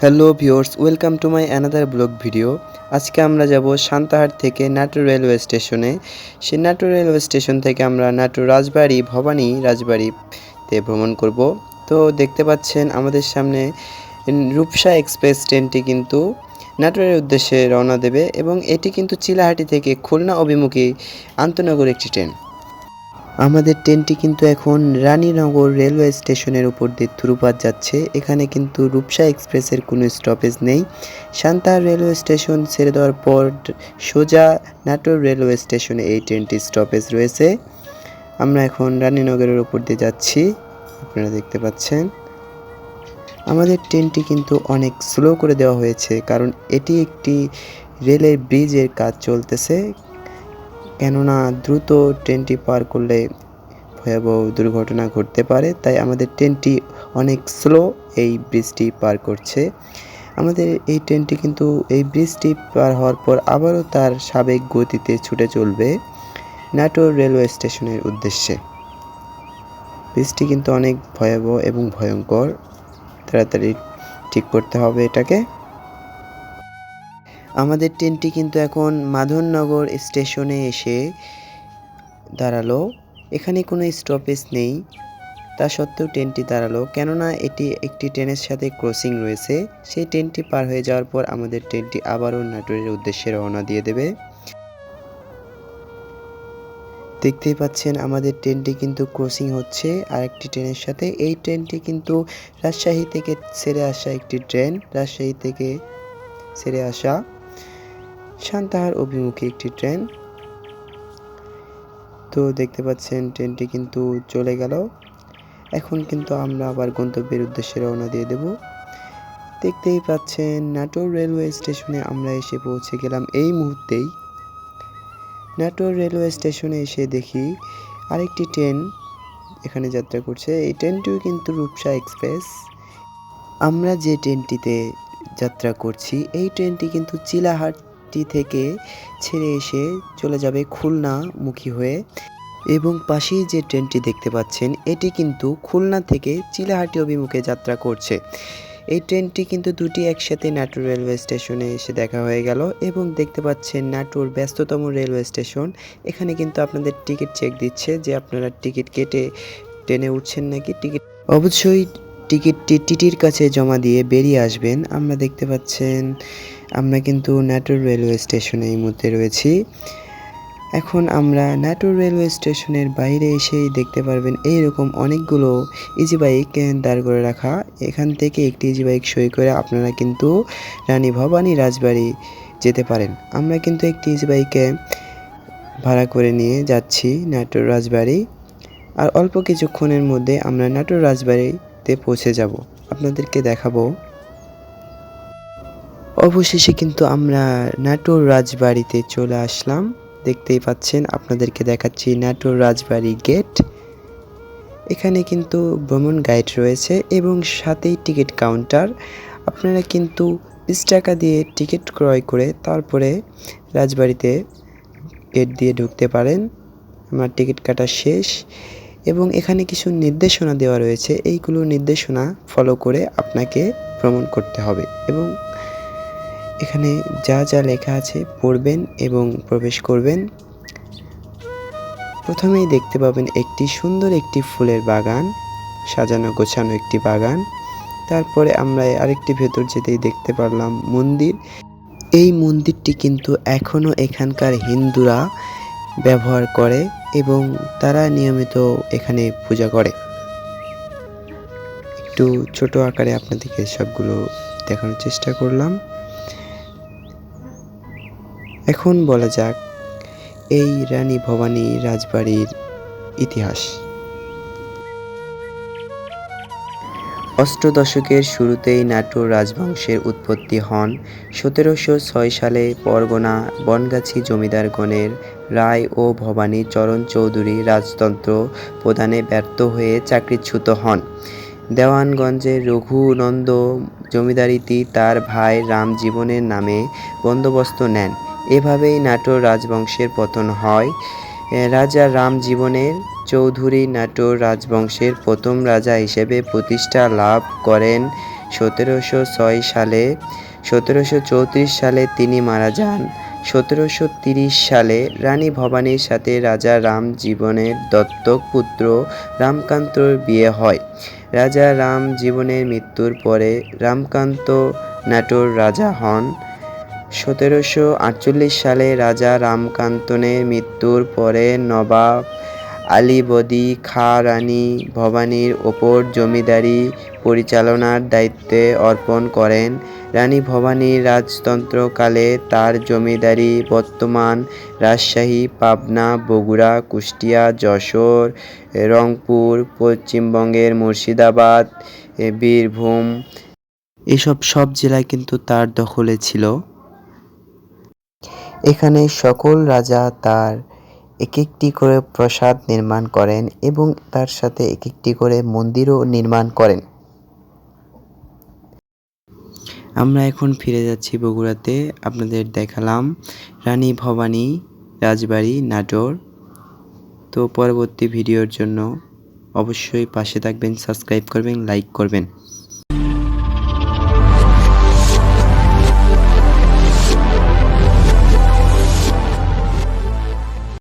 Hello viewers welcome to my another blog video আজকে আমরা যাব সান্তাহার থেকে নাটোর রেলওয়ে স্টেশনে সেই নাটোর রেলওয়ে স্টেশন থেকে আমরা নাটোর রাজবাড়ি, ভবানী রাজবাড়িতে ভ্রমণ করব। তো দেখতে পাচ্ছেন আমাদের সামনে রূপসা এক্সপ্রেস ট্রেনটি কিন্তু নাটোরের উদ্দেশ্যে রওনা দেবে এবং এটি কিন্তু চিলাহাটি থেকে খুলনা অভিমুখী আন্তনগর একটি ট্রেন আমাদের ট্রেনটি কিন্তু এখন রানীনগর রেলওয়ে স্টেশনের উপর দিয়ে থুরুপাত যাচ্ছে। এখানে কিন্তু রূপসা এক্সপ্রেসের কোনো স্টপেজ নেই। সান্তাহার রেলওয়ে স্টেশন ছেড়ে দেওয়ার পর সোজা নাটোর রেলওয়ে স্টেশনে এই ট্রেনটি স্টপেজ রয়েছে। আমরা এখন রানীনগরের উপর দিয়ে যাচ্ছি। আপনারা দেখতে পাচ্ছেন, আমাদের ট্রেনটি কিন্তু অনেক স্লো করে দেওয়া হয়েছে, কারণ এটি একটি রেলের ব্রিজের কাজ চলতেছে। কেননা দ্রুত ট্রেনটি পার করলে ভয়াবহ দুর্ঘটনা ঘটতে পারে, তাই আমাদের ট্রেনটি অনেক স্লো এই ব্রিজটি পার করছে। আমাদের এই ট্রেনটি কিন্তু এই ব্রিজটি পার হওয়ার পর আবারও তার সাবেক গতিতে ছুটে চলবে নাটোর রেলওয়ে স্টেশনের উদ্দেশ্যে। ব্রিজটি কিন্তু অনেক ভয়াবহ এবং ভয়ঙ্কর। তাড়াতাড়ি ঠিক করতে হবে এটাকে। আমাদের ট্রেনটি কিন্তু এখন মাধবনগর স্টেশনে এসে দাঁড়াল। এখানে কোনো স্টপেজ নেই। তা সত্ত্বেও ট্রেনটি দাঁড়াল। কেননা এটি একটি ট্রেনের সাথে ক্রসিং রয়েছে। সেই ট্রেনটি পার হয়ে যাওয়ার পর আমাদের ট্রেনটি আবারও নাটোরের উদ্দেশ্যে রওনা দিয়ে দেবে। দেখতেই পাচ্ছেন আমাদের ট্রেনটি কিন্তু ক্রসিং হচ্ছে আরেকটি ট্রেনের সাথে। এই ট্রেনটি কিন্তু রাজশাহী থেকে ছেড়ে আসা একটি ট্রেন। রাজশাহী থেকে ছেড়ে আসা সান্তাহার অভিমুখী একটি ট্রেন। তো দেখতে পাচ্ছেন ট্রেনটি কিন্তু চলে গেল। এখন কিন্তু আমরা আবার গন্তব্যের উদ্দেশ্যে রওনা দিয়ে দেব। দেখতেই পাচ্ছেন নাটোর রেলওয়ে স্টেশনে আমরা এসে পৌঁছে গেলাম এই মুহূর্তেই। নাটোর রেলওয়ে স্টেশনে এসে দেখি আরেকটি ট্রেন এখানে যাত্রা করছে। এই ট্রেনটিও কিন্তু রূপসা এক্সপ্রেস। আমরা যে ট্রেনটিতে যাত্রা করছি, এই ট্রেনটি কিন্তু চিলাহাটি থেকে ছেড়ে এসে চলে যাবে খুলনা মুখী হয়ে। এবং পাশেই যে ট্রেনটি দেখতে পাচ্ছেন, এটি কিন্তু খুলনা থেকে চিলাহাটি অভিমুখে যাত্রা করছে। এই ট্রেনটি কিন্তু দুটি একসাথে নাটোর রেলওয়ে স্টেশনে এসে দেখা হয়ে গেল এবং দেখতে পাচ্ছেন নাটোর ব্যস্ততম রেলওয়ে স্টেশন। এখানে কিন্তু আপনাদের টিকিট চেক দিচ্ছে যে আপনারা টিকিট কেটে ট্রেনে উঠছেন নাকি টিকিট অবশ্যই টিকিটটি টিটির কাছে জমা দিয়ে বেরিয়ে আসবেন। আমরা দেখতে পাচ্ছেন আমরা কিন্তু নাটোর রেলওয়ে স্টেশনে এই মুহূর্তে রয়েছি। এখন আমরা নাটোর রেলওয়ে স্টেশনের বাইরে এসেই দেখতে পারবেন এইরকম অনেকগুলো ইজি বাইক দাঁড় করে রাখা। এখান থেকে একটি ইজি বাইক সই করে আপনারা কিন্তু রানী ভবানী রাজবাড়ি যেতে পারেন। আমরা কিন্তু একটি ইজি বাইকে ভাড়া করে নিয়ে যাচ্ছি নাটোর রাজবাড়ি। আর অল্প কিছুক্ষণের মধ্যে আমরা নাটোর রাজবাড়িতে পৌঁছে যাব। আপনাদেরকে দেখাবো অবশেষে কিন্তু আমরা নাটোর রাজবাড়িতে চলে আসলাম। দেখতেই পাচ্ছেন, আপনাদেরকে দেখাচ্ছি নাটোর রাজবাড়ি গেট। এখানে কিন্তু ভ্রমণ গাইড রয়েছে এবং সাথেই টিকিট কাউন্টার। আপনারা কিন্তু বিশ টাকা দিয়ে টিকিট ক্রয় করে তারপরে রাজবাড়িতে গেট দিয়ে ঢুকতে পারেন। আমার টিকিট কাটা শেষ এবং এখানে কিছু নির্দেশনা দেওয়া রয়েছে। এইগুলো নির্দেশনা ফলো করে আপনাকে ভ্রমণ করতে হবে এবং এখানে যা যা লেখা আছে পড়বেন এবং প্রবেশ করবেন। প্রথমেই দেখতে পাবেন একটি সুন্দর একটি ফুলের বাগান, সাজানো গোছানো একটি বাগান। তারপরে আমরা আরেকটি ভেতর যেতেই দেখতে পারলাম মন্দির। এই মন্দিরটি কিন্তু এখনও এখানকার হিন্দুরা ব্যবহার করে এবং তারা নিয়মিত এখানে পূজা করে। একটু ছোট আকারে আপনাদেরকে সবগুলো দেখানোর চেষ্টা করলাম। এখন বলা যাক এই রানী ভবানী রাজবাড়ির ইতিহাস। অষ্টদশকের শুরুতেই নাটোর রাজবংশের উৎপত্তি হন। সতেরোশো ছয় সালে পরগনা বনগাছি জমিদারগণের রায় ও ভবানী চরণ চৌধুরী রাজতন্ত্র প্রদানে ব্যর্থ হয়ে চাকরিচ্যুত হন। দেওয়ানগঞ্জের রঘুনন্দ জমিদারিটি তার ভাই রামজীবনের নামে বন্দোবস্ত নেন। এভাবেই নাটোর রাজবংশের পতন হয়। রাজা রামজীবনের চৌধুরী নাটোর রাজবংশের প্রথম রাজা হিসেবে প্রতিষ্ঠা লাভ করেন। সতেরোশো ছয় সালে, সতেরোশো চৌত্রিশ সালে তিনি মারা যান। সতেরোশো তিরিশ সালে রানী ভবানীর সাথে রাজা রাম জীবনের দত্তক পুত্র রামকান্তর বিয়ে হয়। রাজা রাম জীবনের মৃত্যুর পরে রামকান্ত নাটোর রাজা হন। সতেরোশো আটচল্লিশ সালে রাজা রামকান্তনের মৃত্যুর পরে নবাব আলীবদি খা রানী ভবানীর ওপর জমিদারি পরিচালনার দায়িত্বে অর্পণ করেন। রানী ভবানীর রাজতন্ত্রকালে তার জমিদারি বর্তমান রাজশাহী, পাবনা, বগুড়া, কুষ্টিয়া, যশোর, রংপুর, পশ্চিমবঙ্গের মুর্শিদাবাদ, বীরভূম। এসব সব জেলায় কিন্তু তার দখলে ছিল। এখানে সকল রাজা তার এক একটি করে প্রাসাদ নির্মাণ করেন এবং তার সাথে এক একটি করে মন্দিরও নির্মাণ করেন। আমরা এখন ফিরে যাচ্ছি বগুড়াতে। আপনাদের দেখালাম রানী ভবানী রাজবাড়ি, নাটোর। তো পরবর্তী ভিডিওর জন্য অবশ্যই পাশে থাকবেন, সাবস্ক্রাইব করবেন, লাইক করবেন।